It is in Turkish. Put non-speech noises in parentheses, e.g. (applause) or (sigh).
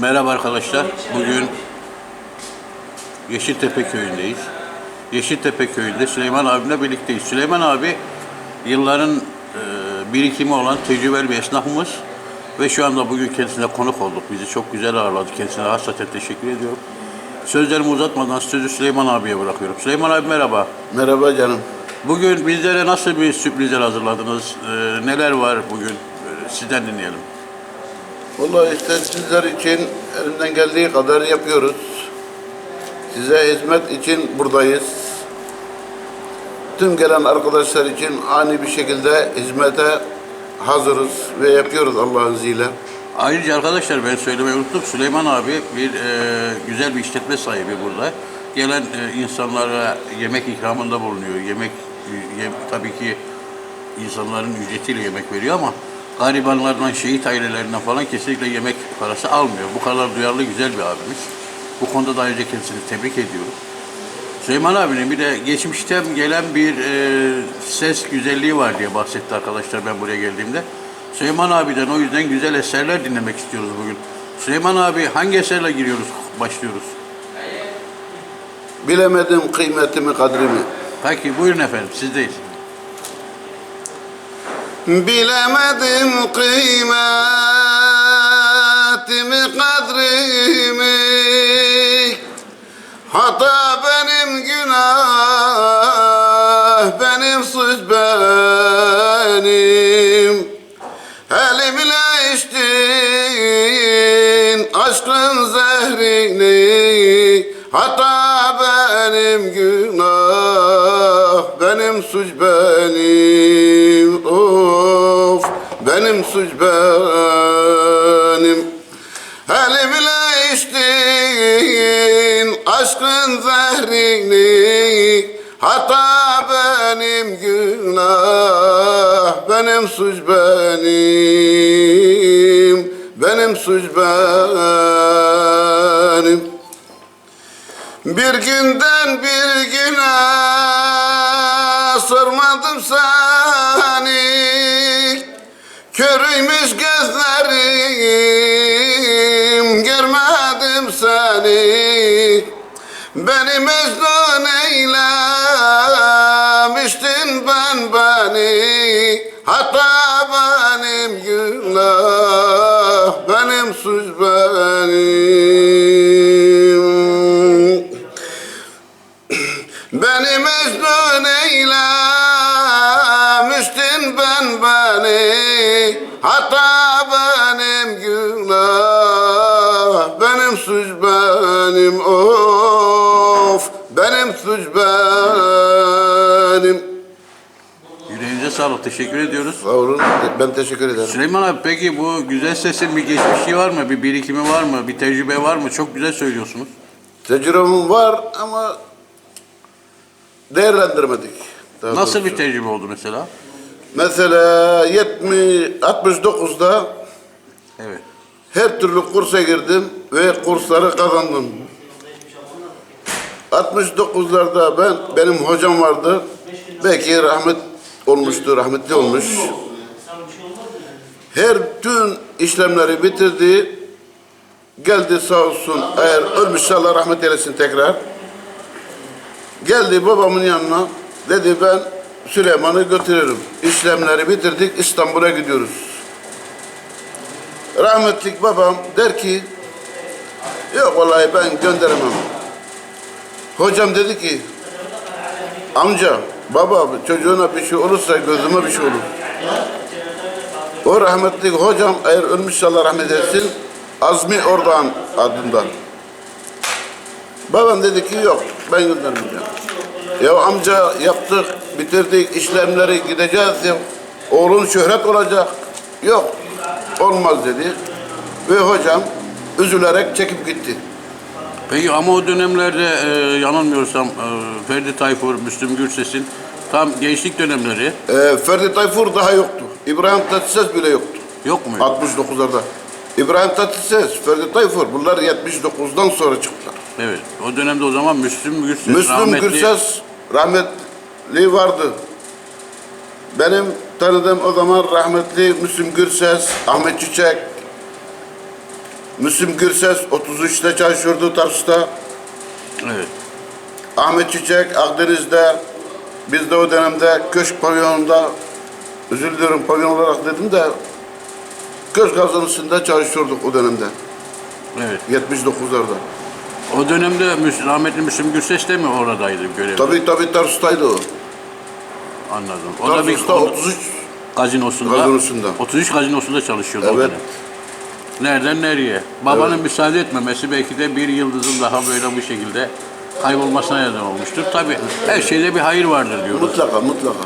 Merhaba arkadaşlar. Bugün Yeşiltepe köyündeyiz. Yeşiltepe köyünde Süleyman abimle birlikteyiz. Süleyman abi yılların e, birikimi olan tecrübeli bir esnafımız ve şu anda bugün kendisine konuk olduk. Bizi çok güzel ağırladı. Kendisine hasreten teşekkür ediyorum. Sözlerimi uzatmadan sözü Süleyman abiye bırakıyorum. Süleyman abi merhaba. Merhaba canım. Bugün bizlere nasıl bir sürprizler hazırladınız? E, neler var bugün? E, sizden dinleyelim. Vallahi işte sizler için elimden geldiği kadar yapıyoruz. Size hizmet için buradayız. Tüm gelen arkadaşlar için ani bir şekilde hizmete hazırız ve yapıyoruz Allah'ın izniyle. Ayrıca arkadaşlar ben söylemeyi unuttum. Süleyman abi bir e, güzel bir işletme sahibi burada. Gelen e, insanlara yemek ikramında bulunuyor. Yemek e, yem- tabii ki insanların ücretiyle yemek veriyor ama garibanlardan, şehit ailelerinden falan kesinlikle yemek parası almıyor. Bu kadar duyarlı güzel bir abimiz. Bu konuda da ayrıca kendisini tebrik ediyorum. Süleyman abinin bir de geçmişten gelen bir e, ses güzelliği var diye bahsetti arkadaşlar ben buraya geldiğimde. Süleyman abiden o yüzden güzel eserler dinlemek istiyoruz bugün. Süleyman abi hangi eserle giriyoruz, başlıyoruz? Bilemedim kıymetimi, kadrimi. Peki buyurun efendim sizdeyiz. Bilemedim kıymetimi, kadrimi. Hata benim günah, benim suç benim. Elimle içtin aşkın zehrini. Hata benim günah, benim suç benim benim suç benim. Elimle içtin aşkın zehrini. Hata benim günah benim suç benim. Benim suç benim. Bir günden bir güne sormadım seni Körüymüş gözlerim görmedim seni. Beni mecnun eylemiştin ben beni. Hatta benim günah benim suç benim. (clears throat) Beni mecnun eylemiştin ben beni Hatta benim günah Benim suç benim of Benim suç benim Yüreğinize sağlık. Teşekkür ediyoruz. Sağ olun ben teşekkür ederim Süleyman abi peki bu güzel sesin bir geçmişi var mı? Bir birikimi var mı? Bir tecrübe var mı? Çok güzel söylüyorsunuz. Tecrübem var ama değerlendirmedik. Daha Nasıl doğrusu. bir tecrübe oldu mesela? Mesela 70 69'da Evet. Her türlü kursa girdim ve kursları kazandım. 69'larda ben benim hocam vardı. Belki rahmet olmuştu, rahmetli olmuş. Her tüm işlemleri bitirdi. Geldi sağ olsun. Eğer ölmüşse Allah rahmet eylesin tekrar. Geldi babamın yanına. Dedi ben Süleyman'ı götürürüm. İşlemleri bitirdik. İstanbul'a gidiyoruz. Rahmetlik babam der ki yok vallahi ben gönderemem. Hocam dedi ki amca baba çocuğuna bir şey olursa gözüme bir şey olur. O rahmetlik hocam eğer ölmüşse Allah rahmet etsin Azmi Ordan adında. Babam dedi ki yok ben göndermeyeceğim. Ya amca yaptık bitirdik işlemleri gideceğiz ya oğlun şöhret olacak. Yok olmaz dedi. Ve hocam üzülerek çekip gitti. Peki ama o dönemlerde e, yanılmıyorsam e, Ferdi Tayfur, Müslüm Gürses'in tam gençlik dönemleri Ee, Ferdi Tayfur daha yoktu. İbrahim Tatlıses bile yoktu. yok mu? 69'larda. İbrahim Tatlıses, Ferdi Tayfur bunlar 79'dan sonra çıktılar. Evet. O dönemde o zaman Müslüm Gürses Müslüm rahmetli- Gürses rahmetli vardı. Benim tanıdığım o zaman rahmetli Müslüm Gürses, Ahmet Çiçek, Müslüm Gürses 33'te çalışıyordu Tarsus'ta. Evet. Ahmet Çiçek Akdeniz'de. Biz de o dönemde köşk pavyonunda özür diliyorum pavyon olarak dedim de köşk kazanısında çalışıyorduk o dönemde. Evet. 79'larda. O dönemde Müs- rahmetli Müslüm Gürses de mi oradaydı görevde? Tabii tabii Tarsus'taydı o. Anladım. O da bir Tarsus'ta o- 33 gazinosunda, Gazinosunda. 33 gazinosunda çalışıyordu o Evet. dönem. Nereden nereye? Babanın müsaade etmemesi belki de bir yıldızın daha böyle bu şekilde kaybolmasına neden olmuştur. Tabii her şeyde bir hayır vardır diyoruz. mutlaka mutlaka.